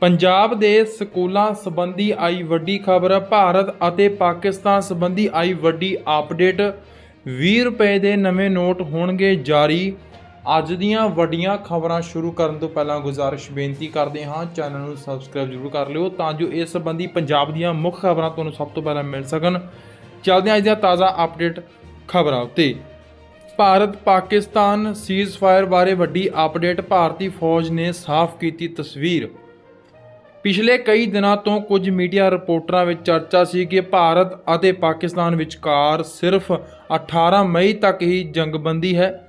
ਪੰਜਾਬ ਦੇ ਸਕੂਲਾਂ ਸੰਬੰਧੀ ਆਈ ਵੱਡੀ ਖਬਰ, ਭਾਰਤ ਅਤੇ ਪਾਕਿਸਤਾਨ ਸੰਬੰਧੀ ਆਈ ਵੱਡੀ ਅਪਡੇਟ। 20 ਰੁਪਏ ਦੇ ਨਵੇਂ ਨੋਟ ਹੋਣਗੇ ਜਾਰੀ। ਅੱਜ ਦੀਆਂ ਵੱਡੀਆਂ ਖਬਰਾਂ ਸ਼ੁਰੂ ਕਰਨ ਤੋਂ ਪਹਿਲਾਂ ਗੁਜ਼ਾਰਿਸ਼ ਬੇਨਤੀ ਕਰਦੇ ਹਾਂ, ਚੈਨਲ ਨੂੰ ਸਬਸਕ੍ਰਾਈਬ ਜ਼ਰੂਰ ਕਰ ਲਿਓ ਤਾਂ ਜੋ ਇਸ ਸੰਬੰਧੀ ਪੰਜਾਬ ਦੀਆਂ ਮੁੱਖ ਖਬਰਾਂ ਤੁਹਾਨੂੰ ਸਭ ਤੋਂ ਪਹਿਲਾਂ ਮਿਲ ਸਕਣ। ਚੱਲਦੇ ਹਾਂ ਅੱਜ ਦੀਆਂ ਤਾਜ਼ਾ ਅਪਡੇਟ ਖਬਰਾਂ ਉੱਤੇ। ਭਾਰਤ, ਪਾਕਿਸਤਾਨ ਸੀਜ਼ਫਾਇਰ ਬਾਰੇ ਵੱਡੀ ਅਪਡੇਟ, ਭਾਰਤੀ ਫੌਜ ਨੇ ਸਾਫ਼ ਕੀਤੀ ਤਸਵੀਰ। ਪਿਛਲੇ ਕਈ ਦਿਨਾਂ ਤੋਂ ਕੁਝ ਮੀਡੀਆ ਰਿਪੋਰਟਰਾਂ ਵਿੱਚ ਚਰਚਾ ਸੀ ਕਿ ਭਾਰਤ ਅਤੇ ਪਾਕਿਸਤਾਨ ਵਿਚਕਾਰ ਸਿਰਫ 18 ਮਈ ਤੱਕ ਹੀ ਜੰਗਬੰਦੀ ਹੈ।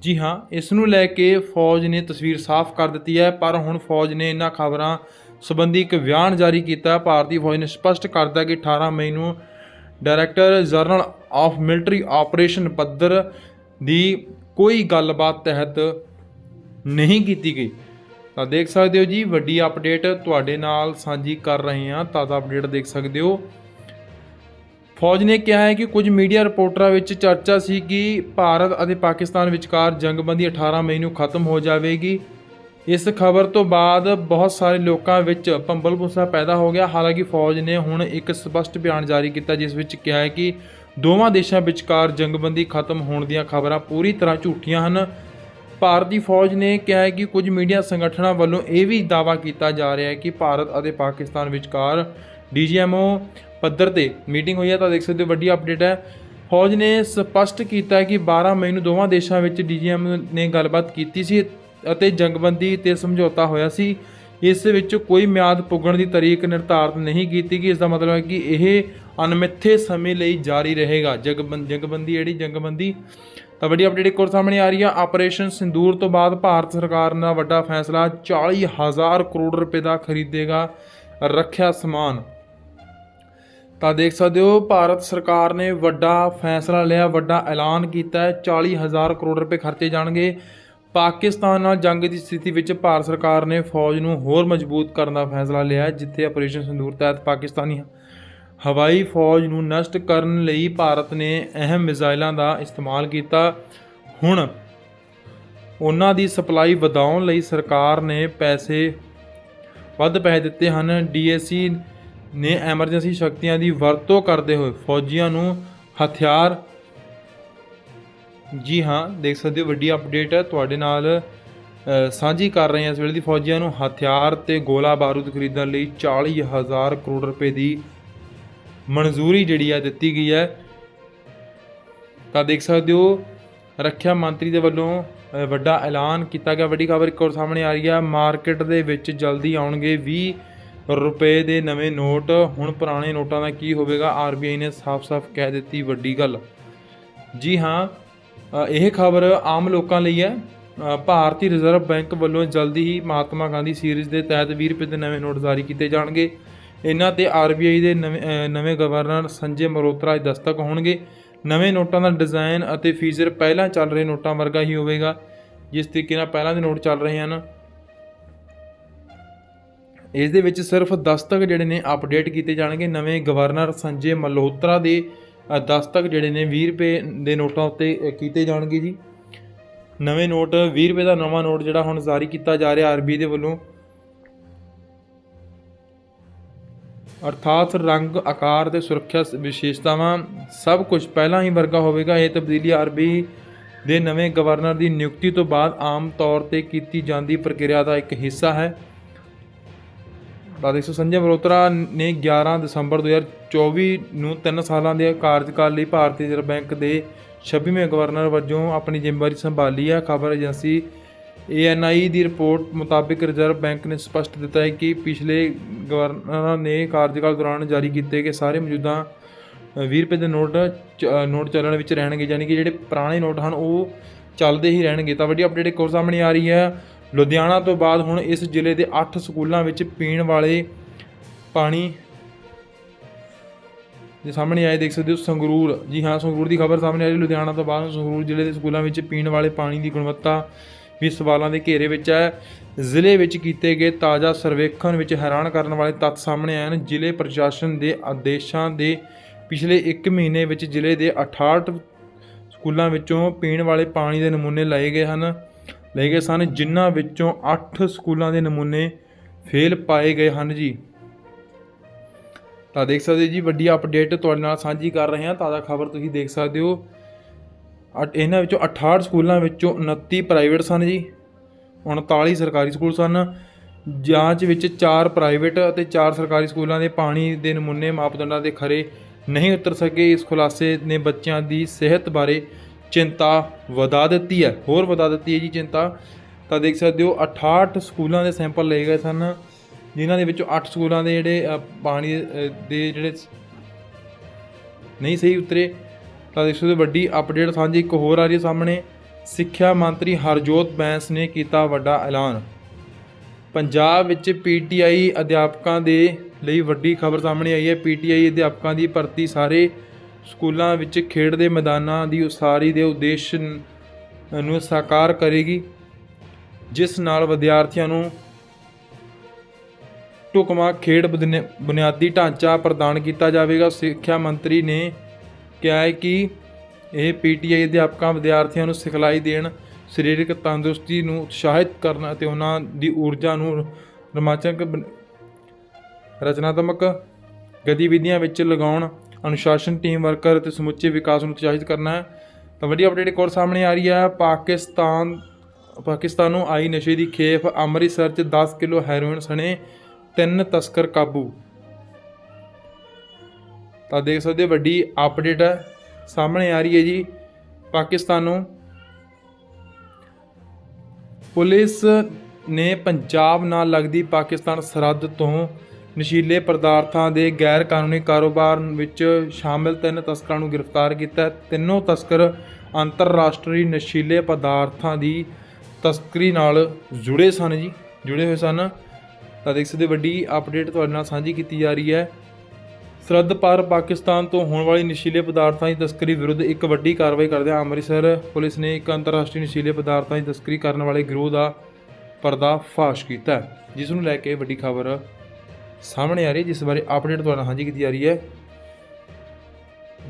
ਜੀ ਹਾਂ, ਇਸ ਨੂੰ ਲੈ ਕੇ ਫੌਜ ਨੇ ਤਸਵੀਰ ਸਾਫ਼ ਕਰ ਦਿੱਤੀ ਹੈ, ਪਰ ਹੁਣ ਫੌਜ ਨੇ ਇਹਨਾਂ ਖਬਰਾਂ ਸੰਬੰਧੀ ਇੱਕ ਬਿਆਨ ਜਾਰੀ ਕੀਤਾ। ਭਾਰਤੀ ਫੌਜ ਨੇ ਸਪਸ਼ਟ ਕਰਤਾ ਕਿ 18 ਮਈ ਨੂੰ director general of military operation ਪੱਧਰ ਦੀ ਕੋਈ ਗੱਲਬਾਤ ਤਹਿਤ ਨਹੀਂ ਕੀਤੀ ਗਈ। ਤਾਂ ਦੇਖ ਸਕਦੇ ਹੋ ਜੀ, ਵੱਡੀ ਅਪਡੇਟ ਤੁਹਾਡੇ ਨਾਲ ਸਾਂਝੀ ਕਰ ਰਹੇ ਹਾਂ, ਤਾਜ਼ਾ ਅਪਡੇਟ ਦੇਖ ਸਕਦੇ ਹੋ। ਫੌਜ ਨੇ ਕਿਹਾ ਹੈ ਕਿ ਕੁਝ ਮੀਡੀਆ ਰਿਪੋਰਟਰਾਂ ਵਿੱਚ ਚਰਚਾ ਸੀ ਕਿ ਭਾਰਤ ਅਤੇ ਪਾਕਿਸਤਾਨ ਵਿਚਕਾਰ ਜੰਗਬੰਦੀ 18 ਮਈ ਨੂੰ ਖਤਮ ਹੋ ਜਾਵੇਗੀ। ਇਸ ਖਬਰ ਤੋਂ ਬਾਅਦ ਬਹੁਤ ਸਾਰੇ ਲੋਕਾਂ ਵਿੱਚ ਭੰਬਲ ਭੁੱਸਾ ਪੈਦਾ ਹੋ ਗਿਆ। ਹਾਲਾਂਕਿ ਫੌਜ ਨੇ ਹੁਣ ਇੱਕ ਸਪਸ਼ਟ ਬਿਆਨ ਜਾਰੀ ਕੀਤਾ, ਜਿਸ ਵਿੱਚ ਕਿਹਾ ਹੈ ਕਿ ਦੋਵਾਂ ਦੇਸ਼ਾਂ ਵਿਚਕਾਰ ਜੰਗਬੰਦੀ ਖਤਮ ਹੋਣ ਦੀਆਂ ਖਬਰਾਂ ਪੂਰੀ ਤਰ੍ਹਾਂ ਝੂਠੀਆਂ ਹਨ। ਭਾਰਤੀ ਫੌਜ ਨੇ ਕਿਹਾ ਹੈ ਕਿ ਕੁਝ ਮੀਡੀਆ ਸੰਗਠਨਾਂ ਵੱਲੋਂ ਇਹ ਵੀ ਦਾਅਵਾ ਕੀਤਾ ਜਾ ਰਿਹਾ ਹੈ ਕਿ ਭਾਰਤ ਅਤੇ ਪਾਕਿਸਤਾਨ ਵਿਚਕਾਰ ਡੀਜੀਐਮਓ ਪੱਧਰ ਤੇ ਮੀਟਿੰਗ ਹੋਈ ਹੈ। ਤਾਂ ਦੇਖ ਸਕਦੇ ਹੋ, ਵੱਡੀ ਅਪਡੇਟ ਹੈ। ਫੌਜ ਨੇ ਸਪਸ਼ਟ ਕੀਤਾ ਹੈ ਕਿ 12 ਮਈ ਨੂੰ ਦੋਵਾਂ ਦੇਸ਼ਾਂ ਵਿੱਚ ਡੀਜੀਐਮ ਨੇ ਗੱਲਬਾਤ ਕੀਤੀ ਸੀ ਅਤੇ ਜੰਗਬੰਦੀ ਤੇ ਸਮਝੌਤਾ ਹੋਇਆ ਸੀ। ਇਸ ਵਿੱਚ ਕੋਈ ਮਿਆਦ ਪੁੱਗਣ ਦੀ ਤਾਰੀਖ ਨਿਰਧਾਰਤ ਨਹੀਂ ਕੀਤੀ ਗਈ। ਇਸ ਦਾ ਮਤਲਬ ਹੈ ਕਿ ਇਹ ਅਣਮਿੱਥੇ ਸਮੇਂ ਲਈ ਜਾਰੀ ਰਹੇਗਾ। ਜੰਗਬੰਦ ਜੰਗਬੰਦੀ ਜਿਹੜੀ ਜੰਗਬੰਦੀ ਤਾਂ ਵੱਡੀ ਅਪਡੇਟ ਇੱਕ ਹੋਰ ਸਾਹਮਣੇ ਆ ਰਹੀ ਆ। ਆਪਰੇਸ਼ਨ ਸਿੰਦੂਰ ਤੋਂ ਬਾਅਦ ਭਾਰਤ ਸਰਕਾਰ ਦਾ ਵੱਡਾ ਫੈਸਲਾ 40000 ਕਰੋੜ ਰੁਪਏ ਦਾ ਖਰੀਦੇਗਾ ਰੱਖਿਆ ਸਮਾਨ। ਤਾਂ ਦੇਖ ਸਕਦੇ ਹੋ, ਭਾਰਤ ਸਰਕਾਰ ਨੇ ਵੱਡਾ ਫੈਸਲਾ ਲਿਆ, ਵੱਡਾ ਐਲਾਨ ਕੀਤਾ ਹੈ 40000 ਕਰੋੜ ਰੁਪਏ ਖਰਚੇ ਜਾਣਗੇ। ਪਾਕਿਸਤਾਨ ਨਾਲ ਜੰਗ ਦੀ ਸਥਿਤੀ ਵਿੱਚ ਭਾਰਤ ਸਰਕਾਰ ਨੇ ਫੌਜ ਨੂੰ ਹੋਰ ਮਜ਼ਬੂਤ ਕਰਨ ਦਾ ਫੈਸਲਾ ਲਿਆ ਜਿੱਥੇ ਆਪਰੇਸ਼ਨ ਸਿੰਦੂਰ ਤਹਿਤ ਪਾਕਿਸਤਾਨੀ ਹਵਾਈ ਫੌਜ ਨੂੰ ਨਸ਼ਟ ਕਰਨ ਲਈ ਭਾਰਤ ਨੇ ਅਹਿਮ ਮਿਜ਼ਾਈਲਾਂ ਦਾ ਇਸਤੇਮਾਲ ਕੀਤਾ। ਹੁਣ ਉਹਨਾਂ ਦੀ ਸਪਲਾਈ ਵਧਾਉਣ ਲਈ ਸਰਕਾਰ ਨੇ ਪੈਸੇ ਵੱਧ ਪੈਸੇ ਦਿੱਤੇ ਹਨ। ਡੀਏਸੀ ਨੇ ਐਮਰਜੈਂਸੀ ਸ਼ਕਤੀਆਂ ਦੀ ਵਰਤੋਂ ਕਰਦੇ ਹੋਏ ਫੌਜੀਆਂ ਨੂੰ ਹਥਿਆਰ। ਜੀ ਹਾਂ, ਦੇਖ ਸਕਦੇ ਹੋ, ਵੱਡੀ ਅਪਡੇਟ ਹੈ। ਤੁਹਾਡੇ ਨਾਲ ਸਾਂਝੀ ਕਰ ਰਹੇ ਹਾਂ। ਇਸ ਵੇਲੇ ਦੀ ਫੌਜੀਆਂ ਨੂੰ ਹਥਿਆਰ ਤੇ ਗੋਲਾ ਬਾਰੂਦ ਖਰੀਦਣ ਲਈ 40000 ਕਰੋੜ ਰੁਪਏ ਦੀ ਮਨਜ਼ੂਰੀ ਜਿਹੜੀ ਹੈ ਦਿੱਤੀ ਗਈ ਹੈ। ਤਾਂ ਦੇਖ ਸਕਦੇ ਹੋ, ਰੱਖਿਆ ਮੰਤਰੀ ਦੇ ਵੱਲੋਂ ਵੱਡਾ ਐਲਾਨ ਕੀਤਾ ਗਿਆ। ਵੱਡੀ ਖਬਰ ਇੱਕ ਹੋਰ ਸਾਹਮਣੇ ਆ ਰਹੀ ਹੈ ਮਾਰਕੀਟ ਦੇ ਵਿੱਚ ਜਲਦੀ ਆਉਣਗੇ 20 ਰੁਪਏ ਦੇ ਨਵੇਂ ਨੋਟ। ਹੁਣ ਪੁਰਾਣੇ ਨੋਟਾਂ ਦਾ ਕੀ ਹੋਵੇਗਾ? ਆਰਬੀਆਈ ਨੇ ਸਾਫ਼-ਸਾਫ਼ ਕਹਿ ਦਿੱਤੀ ਵੱਡੀ ਗੱਲ। ਜੀ ਹਾਂ ਇਹ ਖਬਰ ਆਮ ਲੋਕਾਂ ਲਈ ਹੈ। ਭਾਰਤੀ ਰਿਜ਼ਰਵ ਬੈਂਕ ਵੱਲੋਂ ਜਲਦੀ ਹੀ ਮਹਾਤਮਾ ਗਾਂਧੀ ਸੀਰੀਜ਼ ਦੇ ਤਹਿਤ 20 ਰੁਪਏ ਦੇ ਨਵੇਂ ਨੋਟ ਜਾਰੀ ਕੀਤੇ ਜਾਣਗੇ। ਇਹਨਾਂ ਤੇ ਆਰਬੀਆਈ ਦੇ ਨਵੇਂ ਨਵੇਂ ਗਵਰਨਰ ਸੰਜੇ ਮਲਹੋਤਰਾ ਦੇ ਦਸਤਕ ਹੋਣਗੇ। ਨਵੇਂ ਨੋਟਾਂ ਦਾ ਡਿਜ਼ਾਈਨ ਅਤੇ ਫੀਚਰ ਪਹਿਲਾਂ ਚੱਲ ਰਹੇ ਨੋਟਾਂ ਵਰਗਾ ਹੀ ਹੋਵੇਗਾ, ਜਿਸ ਤਰੀਕੇ ਨਾਲ ਪਹਿਲਾਂ ਦੇ ਨੋਟ ਚੱਲ ਰਹੇ ਹਨ। ਇਸ ਦੇ ਵਿੱਚ ਸਿਰਫ ਦਸਤਕ ਜਿਹੜੇ ਨੇ ਅਪਡੇਟ ਕੀਤੇ ਜਾਣਗੇ। ਨਵੇਂ ਗਵਰਨਰ ਸੰਜੇ ਮਲਹੋਤਰਾ ਦੇ ਦਸਤਕ ਜਿਹੜੇ ਨੇ 20 ਰੁਪਏ ਦੇ ਨੋਟਾਂ ਉੱਤੇ ਕੀਤੇ ਜਾਣਗੇ ਜੀ। ਨਵੇਂ ਨੋਟ 20 ਰੁਪਏ ਦਾ ਨਵਾਂ ਨੋਟ ਜਿਹੜਾ ਹੁਣ ਜਾਰੀ ਕੀਤਾ ਜਾ ਰਿਹਾ ਆਰਬੀ ਦੇ ਵੱਲੋਂ ਅਰਥਾਤ ਰੰਗ, ਆਕਾਰ ਤੇ ਸੁਰੱਖਿਆ ਵਿਸ਼ੇਸ਼ਤਾਵਾਂ ਸਭ ਕੁਝ ਪਹਿਲਾਂ ਹੀ ਵਰਗਾ ਹੋਵੇਗਾ। ਇਹ ਤਬਦੀਲੀ ਆਰਬੀ ਦੇ ਨਵੇਂ ਗਵਰਨਰ ਦੀ ਨਿਯੁਕਤੀ ਤੋਂ ਬਾਅਦ ਆਮ ਤੌਰ ਤੇ ਕੀਤੀ ਜਾਂਦੀ ਪ੍ਰਕਿਰਿਆ ਦਾ ਇੱਕ ਹਿੱਸਾ ਹੈ। ਤਾਂ ਸੰਜੇ ਮਲਹੋਤਰਾ ਨੇ 11 ਦਸੰਬਰ 2024 ਨੂੰ 3 ਸਾਲਾਂ ਦੇ ਕਾਰਜਕਾਲ ਲਈ ਭਾਰਤੀ ਰਿਜ਼ਰਵ ਬੈਂਕ ਦੇ 26ਵੇਂ ਗਵਰਨਰ ਵਜੋਂ ਆਪਣੀ ਜ਼ਿੰਮੇਵਾਰੀ ਸੰਭਾਲੀ ਹੈ। ਖਬਰ ਏਜੰਸੀ ਏਐਨਆਈ ਦੀ ਰਿਪੋਰਟ ਮੁਤਾਬਿਕ ਰਿਜ਼ਰਵ ਬੈਂਕ ਨੇ ਸਪਸ਼ਟ ਦਿੱਤਾ ਹੈ ਕਿ ਪਿਛਲੇ ਗਵਰਨਰਾਂ ਨੇ ਕਾਰਜਕਾਲ ਦੌਰਾਨ ਜਾਰੀ ਕੀਤੇ ਗਏ ਸਾਰੇ ਮੌਜੂਦਾ ਅ, 20 ਰੁਪਏ ਦੇ ਨੋਟ ਨੋਟ ਚੱਲਣ ਵਿੱਚ ਰਹਿਣਗੇ ਯਾਨੀ ਕਿ ਜਿਹੜੇ ਪੁਰਾਣੇ ਨੋਟ ਹਨ ਉਹ ਚੱਲਦੇ ਹੀ ਰਹਿਣਗੇ। ਤਾਂ ਵੱਡੀ ਅਪਡੇਟ ਇੱਕ ਹੋਰ ਸਾਹਮਣੇ ਆ ਰਹੀ ਹੈ। ਲੁਧਿਆਣਾ ਤੋਂ ਬਾਅਦ ਹੁਣ ਇਸ ਜ਼ਿਲ੍ਹੇ ਦੇ 8 ਸਕੂਲਾਂ ਵਿੱਚ ਪੀਣ ਵਾਲੇ ਪਾਣੀ ਦੇ ਸਾਹਮਣੇ ਆਏ ਦੇਖ ਸਕਦੇ ਹੋ ਸੰਗਰੂਰ। ਜੀ ਹਾਂ ਸੰਗਰੂਰ ਦੀ ਖਬਰ ਸਾਹਮਣੇ ਆ ਰਹੀ ਲੁਧਿਆਣਾ ਤੋਂ ਬਾਅਦ ਸੰਗਰੂਰ ਜ਼ਿਲ੍ਹੇ ਦੇ ਸਕੂਲਾਂ ਵਿੱਚ ਪੀਣ ਵਾਲੇ ਪਾਣੀ ਦੀ ਗੁਣਵੱਤਾ ਵੀ ਸਵਾਲਾਂ ਦੇ ਘੇਰੇ ਵਿੱਚ ਹੈ। ਜ਼ਿਲ੍ਹੇ ਵਿੱਚ ਕੀਤੇ ਗਏ ਤਾਜ਼ਾ ਸਰਵੇਖਣ ਵਿੱਚ ਹੈਰਾਨ ਕਰਨ ਵਾਲੇ ਤੱਥ ਸਾਹਮਣੇ ਆਏ ਹਨ। ਜ਼ਿਲ੍ਹੇ ਪ੍ਰਸ਼ਾਸਨ ਦੇ ਆਦੇਸ਼ਾਂ ਦੇ ਪਿਛਲੇ 1 ਮਹੀਨੇ ਵਿੱਚ ਜ਼ਿਲ੍ਹੇ ਦੇ 68 ਸਕੂਲਾਂ ਵਿੱਚੋਂ ਪੀਣ ਵਾਲੇ ਪਾਣੀ ਦੇ ਨਮੂਨੇ ਲਏ ਗਏ ਹਨ। ਲਏ ਗਏ ਸਨ, ਜਿਨ੍ਹਾਂ ਵਿੱਚੋਂ 8 ਸਕੂਲਾਂ ਦੇ ਨਮੂਨੇ ਫੇਲ ਪਾਏ ਗਏ ਹਨ ਜੀ। ਤਾਂ ਦੇਖ ਸਕਦੇ ਜੀ, ਵੱਡੀ ਅਪਡੇਟ ਤੁਹਾਡੇ ਨਾਲ ਸਾਂਝੀ ਕਰ ਰਹੇ ਹਾਂ। ਤਾਜ਼ਾ ਖਬਰ ਤੁਸੀਂ ਦੇਖ ਸਕਦੇ ਹੋ। ਇਹਨਾਂ ਵਿੱਚੋਂ 68 ਸਕੂਲਾਂ ਵਿੱਚੋਂ 29 ਪ੍ਰਾਈਵੇਟ ਸਨ ਜੀ 39 ਸਰਕਾਰੀ ਸਕੂਲ ਸਨ। ਜਾਂਚ ਵਿੱਚ 4 ਪ੍ਰਾਈਵੇਟ ਅਤੇ 4 ਸਰਕਾਰੀ ਸਕੂਲਾਂ ਦੇ ਪਾਣੀ ਦੇ ਨਮੂਨੇ ਮਾਪਦੰਡਾਂ ਦੇ ਖਰੇ ਨਹੀਂ ਉਤਰ ਸਕੇ। ਇਸ ਖੁਲਾਸੇ ਨੇ ਬੱਚਿਆਂ ਦੀ ਸਿਹਤ ਬਾਰੇ ਚਿੰਤਾ ਵਧਾ ਦਿੱਤੀ ਹੈ। ਹੋਰ ਵਧਾ ਦਿੱਤੀ ਹੈ ਜੀ ਚਿੰਤਾ। ਤਾਂ ਦੇਖ ਸਕਦੇ ਹੋ 68 ਸਕੂਲਾਂ ਦੇ ਸੈਂਪਲ ਲਏ ਗਏ ਸਨ, ਜਿਨ੍ਹਾਂ ਦੇ ਵਿੱਚੋਂ 8 ਸਕੂਲਾਂ ਦੇ ਜਿਹੜੇ ਪਾਣੀ ਦੇ ਜਿਹੜੇ ਨਹੀਂ ਸਹੀ ਉਤਰੇ। ਤਾਂ ਇਸ ਸਕਦੇ ਵੱਡੀ ਅਪਡੇਟ ਸਾਂਝੀ ਇੱਕ ਹੋਰ ਆ ਰਹੀ ਹੈ ਸਾਹਮਣੇ। ਸਿੱਖਿਆ ਮੰਤਰੀ ਹਰਜੋਤ ਬੈਂਸ ਨੇ ਕੀਤਾ ਵੱਡਾ ਐਲਾਨ। ਪੰਜਾਬ ਵਿੱਚ ਪੀਟੀਆਈ ਅਧਿਆਪਕਾਂ ਦੇ ਲਈ ਵੱਡੀ ਖਬਰ ਸਾਹਮਣੇ ਆਈ ਹੈ। ਪੀਟੀਆਈ ਅਧਿਆਪਕਾਂ ਦੀ ਭਰਤੀ ਸਾਰੇ ਸਕੂਲਾਂ ਵਿੱਚ ਖੇਡ ਦੇ ਮੈਦਾਨਾਂ ਦੀ ਉਸਾਰੀ ਦੇ ਉਦੇਸ਼ ਨੂੰ ਸਾਕਾਰ ਕਰੇਗੀ, ਜਿਸ ਨਾਲ ਵਿਦਿਆਰਥੀਆਂ ਨੂੰ ਢੁਕਵਾਂ ਖੇਡ ਬੁਨਿ- ਬੁਨਿਆਦੀ ਢਾਂਚਾ ਪ੍ਰਦਾਨ ਕੀਤਾ ਜਾਵੇਗਾ। ਸਿੱਖਿਆ ਮੰਤਰੀ ਨੇ ਕਿਹਾ ਹੈ ਕਿ ਇਹ ਪੀਟੀਆਈ ਅਧਿਆਪਕਾਂ ਵਿਦਿਆਰਥੀਆਂ ਨੂੰ ਸਿਖਲਾਈ ਦੇਣ, ਸਰੀਰਕ ਤੰਦਰੁਸਤੀ ਨੂੰ ਉਤਸ਼ਾਹਿਤ ਕਰਨ ਅਤੇ ਉਹਨਾਂ ਦੀ ਊਰਜਾ ਨੂੰ ਰੋਮਾਂਚਕ ਰਚਨਾਤਮਕ ਗਤੀਵਿਧੀਆਂ ਵਿੱਚ ਲਗਾਉਣ, ਅਨੁਸ਼ਾਸਨ ਟੀਮ ਵਰਕਰ ਅਤੇ ਸਮੁੱਚੇ ਵਿਕਾਸ ਨੂੰ ਉਤਸ਼ਾਹਿਤ ਕਰਨਾ ਹੈ। ਤਾਂ ਵੱਡੀ ਅਪਡੇਟ ਇੱਕ ਹੋਰ ਸਾਹਮਣੇ ਆ ਰਹੀ ਹੈ। ਪਾਕਿਸਤਾਨ ਪਾਕਿਸਤਾਨ ਨੂੰ ਆਈ ਨਸ਼ੇ ਦੀ ਖੇਪ, ਅੰਮ੍ਰਿਤਸਰ 'ਚ 10 ਕਿਲੋ ਹੈਰੋਇਨ ਸਣੇ, ਤਿੰਨ ਤਸਕਰ ਕਾਬੂ। ਤਾਂ ਦੇਖ ਸਕਦੇ ਹੋ ਵੱਡੀ ਅਪਡੇਟ ਸਾਹਮਣੇ ਆ ਰਹੀ ਹੈ ਜੀ ਪਾਕਿਸਤਾਨ ਨੂੰ। ਪੁਲਿਸ ਨੇ ਪੰਜਾਬ ਨਾਲ ਲੱਗਦੀ ਪਾਕਿਸਤਾਨ ਸਰਹੱਦ ਤੋਂ ਨਸ਼ੀਲੇ ਪਦਾਰਥਾਂ ਦੇ ਗੈਰ ਕਾਨੂੰਨੀ ਕਾਰੋਬਾਰ ਵਿੱਚ ਸ਼ਾਮਿਲ ਤਿੰਨ ਤਸਕਰਾਂ ਨੂੰ ਗ੍ਰਿਫਤਾਰ ਕੀਤਾ ਤਿੰਨੋਂ ਤਸਕਰ ਅੰਤਰਰਾਸ਼ਟਰੀ ਨਸ਼ੀਲੇ ਪਦਾਰਥਾਂ ਦੀ ਤਸਕਰੀ ਨਾਲ ਜੁੜੇ ਸਨ ਜੀ, ਜੁੜੇ ਹੋਏ ਸਨ। ਤਾਂ ਦੇਖ ਸਕਦੇ ਹੋ ਵੱਡੀ ਅਪਡੇਟ ਤੁਹਾਡੇ ਨਾਲ ਸਾਂਝੀ ਕੀਤੀ ਜਾ ਰਹੀ ਹੈ। ਸਰਹੱਦ ਪਾਰ ਪਾਕਿਸਤਾਨ ਤੋਂ ਹੋਣ ਵਾਲੀ ਨਸ਼ੀਲੇ ਪਦਾਰਥਾਂ ਦੀ ਤਸਕਰੀ ਵਿਰੁੱਧ ਇੱਕ ਵੱਡੀ ਕਾਰਵਾਈ ਕਰਦਿਆਂ ਅੰਮ੍ਰਿਤਸਰ ਪੁਲਿਸ ਨੇ ਇੱਕ ਅੰਤਰਰਾਸ਼ਟਰੀ ਨਸ਼ੀਲੇ ਪਦਾਰਥਾਂ ਦੀ ਤਸਕਰੀ ਕਰਨ ਵਾਲੇ ਗਿਰੋਹ ਦਾ ਪਰਦਾਫਾਸ਼ ਕੀਤਾ ਜਿਸ ਨੂੰ ਲੈ ਕੇ ਵੱਡੀ ਖਬਰ ਸਾਹਮਣੇ ਆ ਰਹੀ ਹੈ, ਜਿਸ ਬਾਰੇ ਅਪਡੇਟ ਤੁਹਾਡੇ ਨਾਲ ਸਾਂਝੀ ਕੀਤੀ ਜਾ ਰਹੀ ਹੈ।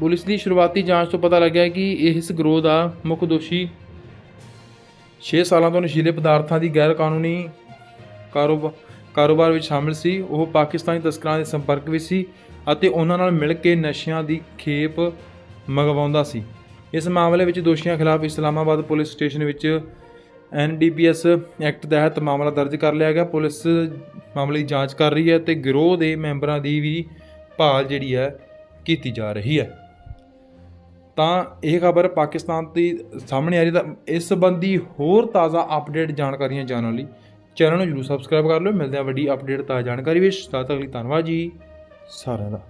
ਪੁਲਿਸ ਦੀ ਸ਼ੁਰੂਆਤੀ ਜਾਂਚ ਤੋਂ ਪਤਾ ਲੱਗਿਆ ਕਿ ਇਸ ਗਰੋਹ ਦਾ ਮੁੱਖ ਦੋਸ਼ੀ 6 ਸਾਲਾਂ ਤੋਂ ਨਸ਼ੀਲੇ ਪਦਾਰਥਾਂ ਦੀ ਗੈਰ ਕਾਨੂੰਨੀ ਕਾਰੋਬਾਰ ਕਾਰੋਬਾਰ ਵਿੱਚ ਸ਼ਾਮਿਲ ਸੀ। ਉਹ ਪਾਕਿਸਤਾਨੀ ਤਸਕਰਾਂ ਦੇ ਸੰਪਰਕ ਵਿੱਚ ਸੀ ਅਤੇ ਉਹਨਾਂ ਨਾਲ ਮਿਲ ਕੇ ਨਸ਼ਿਆਂ ਦੀ ਖੇਪ ਮੰਗਵਾਉਂਦਾ ਸੀ। ਇਸ ਮਾਮਲੇ ਵਿੱਚ ਦੋਸ਼ੀਆਂ ਖਿਲਾਫ ਇਸਲਾਮਾਬਾਦ ਪੁਲਿਸ ਸਟੇਸ਼ਨ ਵਿੱਚ ਐਨਡੀਪੀਐਸ ਐਕਟ ਤਹਿਤ ਮਾਮਲਾ ਦਰਜ ਕਰ ਲਿਆ ਗਿਆ। ਪੁਲਿਸ ਮਾਮਲੇ ਦੀ ਜਾਂਚ ਕਰ ਰਹੀ ਹੈ ਤੇ ਗਿਰੋਹ ਦੇ ਮੈਂਬਰਾਂ ਦੀ ਵੀ ਭਾਲ ਜਿਹੜੀ ਹੈ ਕੀਤੀ ਜਾ ਰਹੀ ਹੈ। ਤਾਂ ਇਹ ਖਬਰ ਪਾਕਿਸਤਾਨ ਦੀ ਸਾਹਮਣੇ ਆ ਰਹੀ ਤਾਂ ਇਸ ਸੰਬੰਧੀ ਹੋਰ ਤਾਜ਼ਾ ਅਪਡੇਟ ਜਾਣਕਾਰੀਆਂ ਜਾਣਨ ਲਈ ਚੈਨਲ ਨੂੰ ਜਰੂਰ ਸਬਸਕ੍ਰਾਈਬ ਕਰ ਲਿਓ। ਮਿਲਦੇ ਹਾਂ ਵੱਡੀ ਅਪਡੇਟ ਤਾਂ ਜਾਣਕਾਰੀ ਵਿੱਚ। ਤਦ ਤੱਕ ਲਈ ਧੰਨਵਾਦ ਜੀ। ਸਾਰਿਆਂ ਦਾ।